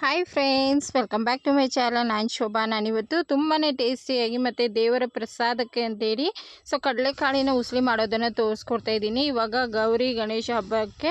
Hi friends welcome back to my channel ನಾನು ಶೋಭಾ. ನಾನಿವತ್ತು ತುಂಬಾ ಟೇಸ್ಟಿಯಾಗಿ ಮತ್ತು ದೇವರ ಪ್ರಸಾದಕ್ಕೆ ಅಂತೇಳಿ ಸೊ ಕಡಲೆಕಾಳಿನ ಉಸ್ಲಿ ಮಾಡೋದನ್ನು ತೋರಿಸ್ಕೊಡ್ತಾ ಇದ್ದೀನಿ. ಇವಾಗ ಗೌರಿ ಗಣೇಶ ಹಬ್ಬಕ್ಕೆ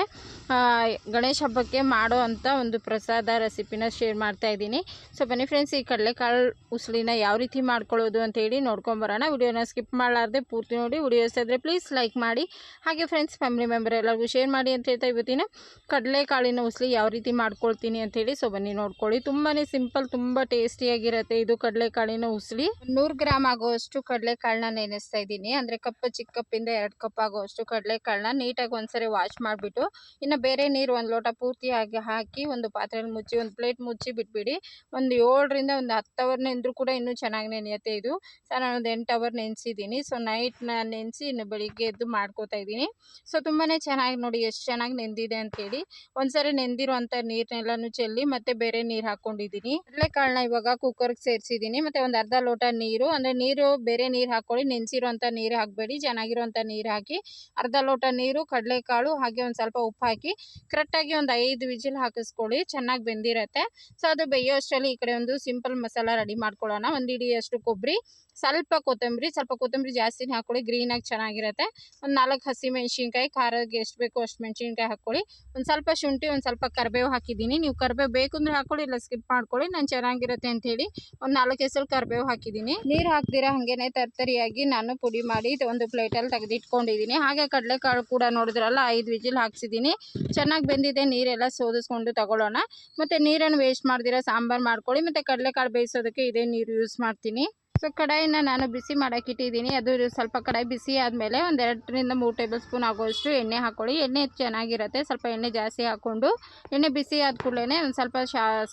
ಗಣೇಶ ಹಬ್ಬಕ್ಕೆ ಮಾಡೋ ಅಂಥ ಒಂದು ಪ್ರಸಾದ ರೆಸಿಪಿನ ಶೇರ್ ಮಾಡ್ತಾ ಇದ್ದೀನಿ. ಸೊ ಬನ್ನಿ ಫ್ರೆಂಡ್ಸ್ ಈ ಕಡಲೆಕಾಳು ಉಸಲಿನ ಯಾವ ರೀತಿ ಮಾಡ್ಕೊಳ್ಳೋದು ಅಂತೇಳಿ ನೋಡ್ಕೊಂಬರೋಣ ವಿಡಿಯೋನ ಸ್ಕಿಪ್ ಮಾಡಲಾರ್ದೆ ಪೂರ್ತಿ ನೋಡಿ. ವಿಡಿಯೋ ಇಷ್ಟ ಆದರೆ ಪ್ಲೀಸ್ ಲೈಕ್ ಮಾಡಿ. ಹಾಗೆ ಫ್ರೆಂಡ್ಸ್ ಫ್ಯಾಮಿಲಿ ಮೆಂಬರ್ ಎಲ್ಲರಿಗೂ ಶೇರ್ ಮಾಡಿ ಅಂತ ಹೇಳ್ತಾ ಇವತ್ತಿನ ಕಡಲೆಕಾಳಿನ ಉಸಲಿ ಯಾವ ರೀತಿ ಮಾಡ್ಕೊಳ್ತೀನಿ ಅಂತೇಳಿ ಸೊ ಬನ್ನಿ ನೋಡ್ಕೊಳ್ಳಿ. ತುಂಬಾ ಸಿಂಪಲ್, ತುಂಬ ಟೇಸ್ಟಿಯಾಗಿರುತ್ತೆ ಇದು ಕಡಲೆಕಾಳಿನ ಉಸ್ಲಿ. ನೂರು ಗ್ರಾಮ್ ಆಗುವಷ್ಟು ಕಡಲೆಕಾಳನ್ನ ನೆನೆಸ್ತಾ ಇದ್ದೀನಿ. ಅಂದರೆ ಕಪ್ ಚಿಕ್ಕ ಕಪ್ಪಿಂದ ಎರಡು ಕಪ್ ಆಗುವಷ್ಟು ಕಡಲೆಕಾಳನ್ನ ನೀಟಾಗಿ ಒಂದ್ಸರಿ ವಾಶ್ ಮಾಡಿಬಿಟ್ಟು, ಇನ್ನು ಬೇರೆ ನೀರು ಒಂದು ಲೋಟ ಪೂರ್ತಿಯಾಗಿ ಹಾಕಿ ಒಂದು ಪಾತ್ರೆಯಲ್ಲಿ ಮುಚ್ಚಿ, ಒಂದು ಪ್ಲೇಟ್ ಮುಚ್ಚಿ ಬಿಟ್ಬಿಡಿ. ಒಂದು ಏಳರಿಂದ ಒಂದು ಹತ್ತು ಅವರ್ ನೆಂದರೂ ಕೂಡ ಇನ್ನೂ ಚೆನ್ನಾಗಿ ನೆನೆಯುತ್ತೆ ಇದು. ಸೊ ನಾನು ಒಂದು ಎಂಟು ಅವರ್ ನೆನೆಸಿದ್ದೀನಿ. ಸೊ ನೈಟ್ ನಾನು ನೆನೆಸಿ ಇನ್ನು ಬೆಳಿಗ್ಗೆ ಎದ್ದು ಮಾಡ್ಕೋತಾ ಇದ್ದೀನಿ. ಸೊ ತುಂಬಾ ಚೆನ್ನಾಗಿ ನೋಡಿ ಎಷ್ಟು ಚೆನ್ನಾಗಿ ನೆಂದಿದೆ ಅಂತೇಳಿ. ಒಂದ್ಸರಿ ನೆಂದಿರುವಂಥ ನೀರನ್ನೆಲ್ಲನೂ ಚೆಲ್ಲಿ ಮತ್ತೆ ಬೇರೆ ನೀರು ಹಾಕ್ಕೊಂಡಿದ್ದೀನಿ ಕಡಲೆಕಾಳನ್ನ ಇವಾಗ ಕುಕ್ಕರ್ಗೆ ಸೇರಿಸಿದ್ದೀನಿ. ಮತ್ತೆ ಒಂದು ಅರ್ಧ ಲೋಟ ನೀರು, ಅಂದರೆ ನೀರು ಬೇರೆ ನೀರು ಹಾಕ್ಕೊಳ್ಳಿ ನೆನೆಸಿರುವಂಥ ನೀರು ಹಾಕಬೇಡಿ ಚೆನ್ನಾಗಿರೋಂತ ನೀರು ಹಾಕಿ, ಅರ್ಧ ಲೋಟ ನೀರು, ಕಡಲೆಕಾಳು, ಹಾಗೆ ಒಂದು ಸ್ವಲ್ಪ ಉಪ್ಪು ಹಾಕಿ ಕರೆಕ್ಟಾಗಿ ಒಂದು ಐದು ವಿಜಿಲ್ ಹಾಕಿಸ್ಕೊಳ್ಳಿ, ಚೆನ್ನಾಗಿ ಬೆಂದಿರತ್ತೆ. ಸೊ ಅದು ಬೇಯೋ ಅಷ್ಟರಲ್ಲಿ ಈ ಕಡೆ ಒಂದು ಸಿಂಪಲ್ ಮಸಾಲ ರೆಡಿ ಮಾಡ್ಕೊಳ್ಳೋಣ. ಒಂದು ಇಡಿಯಷ್ಟು ಕೊಬ್ಬರಿ ಸ್ವಲ್ಪ ಕೊತ್ತಂಬರಿ ಸ್ವಲ್ಪ ಕೊತ್ತಂಬರಿ ಜಾಸ್ತಿನೇ ಹಾಕ್ಕೊಳ್ಳಿ ಗ್ರೀನಾಗಿ ಚೆನ್ನಾಗಿರುತ್ತೆ. ಒಂದು ನಾಲ್ಕು ಹಸಿ ಮೆಣಸಿನ್ಕಾಯಿ ಖಾರಕ್ಕೆ ಎಷ್ಟು ಬೇಕೋ ಅಷ್ಟು ಮೆಣಸಿನ್ಕಾಯಿ ಹಾಕ್ಕೊಳ್ಳಿ ಒಂದು ಸ್ವಲ್ಪ ಶುಂಠಿ, ಒಂದು ಸ್ವಲ್ಪ ಕರಿಬೇವು ಹಾಕಿದ್ದೀನಿ. ನೀವು ಕರಿಬೇವು ಬೇಕು ಅಂದರೆ ಹಾಕ್ಕೊಳ್ಳಿ ಇಲ್ಲ ಸ್ಕಿಪ್ ಮಾಡ್ಕೊಳ್ಳಿ, ನಾನು ಚೆನ್ನಾಗಿರುತ್ತೆ ಹೇಳಿ ಒಂದು ನಾಲ್ಕು ಹೆಸರು ಕರಿಬೇವು ಹಾಕಿದ್ದೀನಿ. ನೀರು ಹಾಕ್ದಿರ ಹಾಗೇನೆ ತರ್ತರಿಯಾಗಿ ನಾನು ಪುಡಿ ಮಾಡಿ ಒಂದು ಪ್ಲೇಟಲ್ಲಿ ತೆಗೆದಿಟ್ಕೊಂಡಿದ್ದೀನಿ. ಹಾಗೆ ಕಡಲೆಕಾಳು ಕೂಡ ನೋಡಿದ್ರಲ್ಲ, ಐದು ವಿಜಿಲ್ ಹಾಕ್ಸಿದ್ದೀನಿ. ಚೆನ್ನಾಗಿ ಬೆಂದಿದೆ, ನೀರೆಲ್ಲ ಸೋದಿಸ್ಕೊಂಡು ತಗೊಳ್ಳೋಣ. ಮತ್ತು ನೀರನ್ನು ವೇಸ್ಟ್ ಮಾಡ್ದಿರ ಸಾಂಬಾರು ಮಾಡ್ಕೊಳ್ಳಿ, ಮತ್ತು ಕಡಲೆಕಾಳು ಬೇಯಿಸೋದಕ್ಕೆ ಇದೇ ನೀರು ಯೂಸ್ ಮಾಡ್ತೀನಿ. ಸೊ ಕಡಾಯಿನ ನಾನು ಬಿಸಿ ಮಾಡೋಕೆ ಇಟ್ಟಿದ್ದೀನಿ ಅದು ಸ್ವಲ್ಪ ಕಡಾಯಿ ಬಿಸಿ ಆದಮೇಲೆ ಒಂದು ಎರಡರಿಂದ ಮೂರು ಟೇಬಲ್ ಸ್ಪೂನ್ ಆಗೋಷ್ಟು ಎಣ್ಣೆ ಹಾಕ್ಕೊಳ್ಳಿ ಎಣ್ಣೆ ಚೆನ್ನಾಗಿರುತ್ತೆ. ಸ್ವಲ್ಪ ಎಣ್ಣೆ ಜಾಸ್ತಿ ಹಾಕ್ಕೊಂಡು ಎಣ್ಣೆ ಬಿಸಿ ಆದ ಕೂಡಲೇ ಒಂದು ಸ್ವಲ್ಪ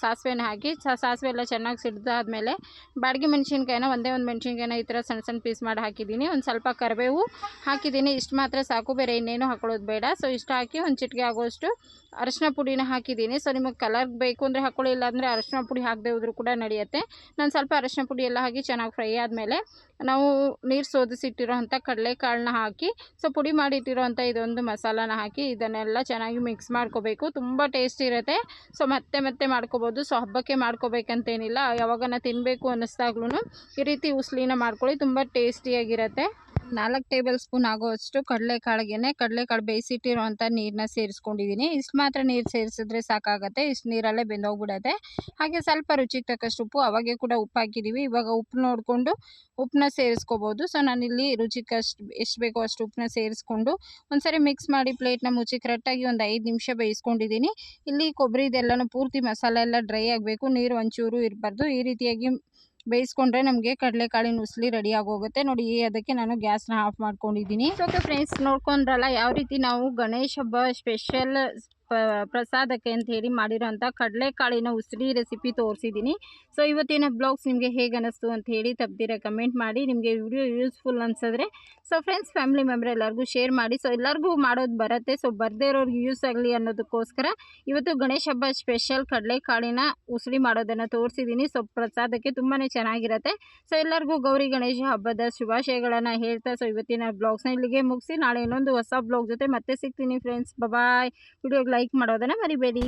ಸಾಸಿವೆನ ಹಾಕಿ ಸಾಸಿವೆ ಎಲ್ಲ ಚೆನ್ನಾಗಿ ಸಿಡ್ದಾದ್ಮೇಲೆ ಬಾಡಿಗೆ ಮೆಣಸಿನ್ಕಾಯಿನ ಒಂದೇ ಒಂದು ಮೆಣಸಿನ್ಕಾಯಿನ ಈ ಥರ ಸಣ್ಣ ಸಣ್ಣ ಪೀಸ್ ಮಾಡಿ ಹಾಕಿದ್ದೀನಿ. ಒಂದು ಸ್ವಲ್ಪ ಕರಿಬೇವು ಹಾಕಿದ್ದೀನಿ. ಇಷ್ಟು ಮಾತ್ರ ಸಾಕು. ಬೇರೆ ಇನ್ನೇನು ಹಾಕೊಳ್ಳೋದು ಬೇಡ. ಸೊ, ಇಷ್ಟು ಹಾಕಿ ಒಂದು ಚಿಟಿಕೆ ಆಗೋಷ್ಟು ಅರಶಿನ ಪುಡಿನ ಹಾಕಿದ್ದೀನಿ. ಸೊ, ನಿಮಗೆ ಕಲರ್ ಬೇಕು ಅಂದರೆ ಹಾಕ್ಕೊಳ್ಳಿ ಇಲ್ಲಾಂದರೆ ಅರಶಿನ ಪುಡಿ ಹಾಕದೇ ಹೋದ್ರೂ ಕೂಡ ನಡೆಯುತ್ತೆ. ನಾನು ಸ್ವಲ್ಪ ಅರಶಿನ ಪುಡಿ ಎಲ್ಲ ಹಾಕಿ ಚೆನ್ನಾಗಿ ಫ್ರೈ ಆದಮೇಲೆ ನಾವು ನೀರು ಸೋದಿಸಿಟ್ಟಿರೋಂಥ ಕಡಲೆಕಾಳನ್ನ ಹಾಕಿ, ಸೊ ಪುಡಿ ಮಾಡಿಟ್ಟಿರೋಂಥ ಇದೊಂದು ಮಸಾಲಾನ ಹಾಕಿ ಇದನ್ನೆಲ್ಲ ಚೆನ್ನಾಗಿ ಮಿಕ್ಸ್ ಮಾಡ್ಕೋಬೇಕು. ತುಂಬ ಟೇಸ್ಟ್ ಇರುತ್ತೆ. ಸೊ ಮತ್ತೆ ಮತ್ತೆ ಮಾಡ್ಕೋಬೋದು. ಸೊ ಹಬ್ಬಕ್ಕೆ ಮಾಡ್ಕೋಬೇಕಂತೇನಿಲ್ಲ. ಯಾವಾಗನ ತಿನ್ನಬೇಕು ಅನ್ನಿಸ್ದಾಗ್ಲೂ ಈ ರೀತಿ ಉಸ್ಲಿನ ಮಾಡ್ಕೊಳ್ಳಿ. ತುಂಬ ಟೇಸ್ಟಿಯಾಗಿರುತ್ತೆ ನಾಲ್ಕು ಟೇಬಲ್ ಸ್ಪೂನ್ ಆಗೋವಷ್ಟು ಕಡಲೆಕಾಳಿಗೆನೆ, ಕಡಲೆಕಾಳು ಬೇಯಿಸಿಟ್ಟಿರೋಂಥ ನೀರನ್ನ ಸೇರಿಸ್ಕೊಂಡಿದ್ದೀನಿ ಇಷ್ಟು ಮಾತ್ರ ನೀರು ಸೇರಿಸಿದ್ರೆ ಸಾಕಾಗುತ್ತೆ, ಇಷ್ಟು ನೀರಲ್ಲೇ ಬೆಂದೋಗ್ಬಿಡತ್ತೆ. ಹಾಗೆ ಸ್ವಲ್ಪ ರುಚಿಗೆ ತಕ್ಕಷ್ಟು ಉಪ್ಪು, ಅವಾಗೆ ಕೂಡ ಉಪ್ಪು ಹಾಕಿದ್ದೀವಿ ಇವಾಗ ಉಪ್ಪು ನೋಡಿಕೊಂಡು ಉಪ್ಪನ್ನ ಸೇರಿಸ್ಕೋಬೋದು. ಸೊ, ನಾನಿಲ್ಲಿ ರುಚಿಗೆ ಅಷ್ಟು, ಎಷ್ಟು ಬೇಕೋ ಅಷ್ಟು ಉಪ್ಪನ್ನ ಸೇರಿಸ್ಕೊಂಡು ಒಂದ್ಸರಿ ಮಿಕ್ಸ್ ಮಾಡಿ ಪ್ಲೇಟ್ನ ಮುಚ್ಚಿ ಕರೆಕ್ಟಾಗಿ ಒಂದು ಐದು ನಿಮಿಷ ಬೇಯಿಸ್ಕೊಂಡಿದ್ದೀನಿ ಇಲ್ಲಿ ಕೊಬ್ಬರಿ ಇದೆಲ್ಲನೂ ಪೂರ್ತಿ ಮಸಾಲೆ ಎಲ್ಲ ಡ್ರೈ ಆಗಬೇಕು. ನೀರು ಒಂಚೂರು ಇರಬಾರ್ದು. ಈ ರೀತಿಯಾಗಿ ಬೇಯಿಸ್ಕೊಂಡ್ರೆ ನಮಗೆ ಕಡಲೆಕಾಳಿನ ಉಸ್ಲಿ ರೆಡಿ ಆಗೋಗುತ್ತೆ. ನೋಡಿ ಅದಕ್ಕೆ ನಾನು ಗ್ಯಾಸ್ನ ಆಫ್ ಮಾಡ್ಕೊಂಡಿದ್ದೀನಿ. ಓಕೆ ಫ್ರೆಂಡ್ಸ್ ನೋಡ್ಕೊಂಡ್ರಲ್ಲ, ಯಾವ ರೀತಿ ನಾವು ಗಣೇಶ ಹಬ್ಬ ಸ್ಪೆಷಲ್ ಪ್ರಸಾದಕ್ಕೆ ಅಂತ ಹೇಳಿ ಮಾಡಿರೋಂಥ ಕಡಲೆಕಾಳಿನ ಉಸಿರಿ ರೆಸಿಪಿ ತೋರಿಸಿದ್ದೀನಿ ಸೊ ಇವತ್ತಿನ ಬ್ಲಾಗ್ಸ್ ನಿಮಗೆ ಹೇಗೆ ಅನ್ನಿಸ್ತು ಅಂತ ಹೇಳಿ ತಪ್ಪದಿರ ಕಮೆಂಟ್ ಮಾಡಿ. ನಿಮಗೆ ವಿಡಿಯೋ ಯೂಸ್ಫುಲ್ ಅನ್ಸಿದ್ರೆ ಸೊ ಫ್ರೆಂಡ್ಸ್ ಫ್ಯಾಮಿಲಿ ಮೆಂಬರ್ ಎಲ್ಲರಿಗೂ ಶೇರ್ ಮಾಡಿ. ಸೊ ಎಲ್ಲರಿಗೂ ಮಾಡೋದು ಬರುತ್ತೆ. ಸೊ ಬರದೇ ಇರೋರಿಗೆ ಯೂಸ್ ಆಗಲಿ ಅನ್ನೋದಕ್ಕೋಸ್ಕರ ಇವತ್ತು ಗಣೇಶ ಹಬ್ಬ ಸ್ಪೆಷಲ್ ಕಡಲೆಕಾಳಿನ ಉಸಿರಿ ಮಾಡೋದನ್ನು ತೋರಿಸಿದ್ದೀನಿ ಸೊ ಪ್ರಸಾದಕ್ಕೆ ತುಂಬಾ ಚೆನ್ನಾಗಿರುತ್ತೆ. ಸೊ ಎಲ್ಲರಿಗೂ ಗೌರಿ ಗಣೇಶ ಹಬ್ಬದ ಶುಭಾಶಯಗಳನ್ನು ಹೇಳ್ತಾ ಸೊ ಇವತ್ತಿನ ಬ್ಲಾಗ್ಸ್ನ ಇಲ್ಲಿಗೆ ಮುಗಿಸಿ. ನಾಳೆ ಇನ್ನೊಂದು ಹೊಸ ಬ್ಲಾಗ್ ಜೊತೆ ಮತ್ತೆ ಸಿಗ್ತೀನಿ ಫ್ರೆಂಡ್ಸ್ ಬಾಯ್ ವಿಡಿಯೋಗೆ ಲೈಕ್ ಮಾಡೋದನ್ನು ಮರಿಬೇಡಿ.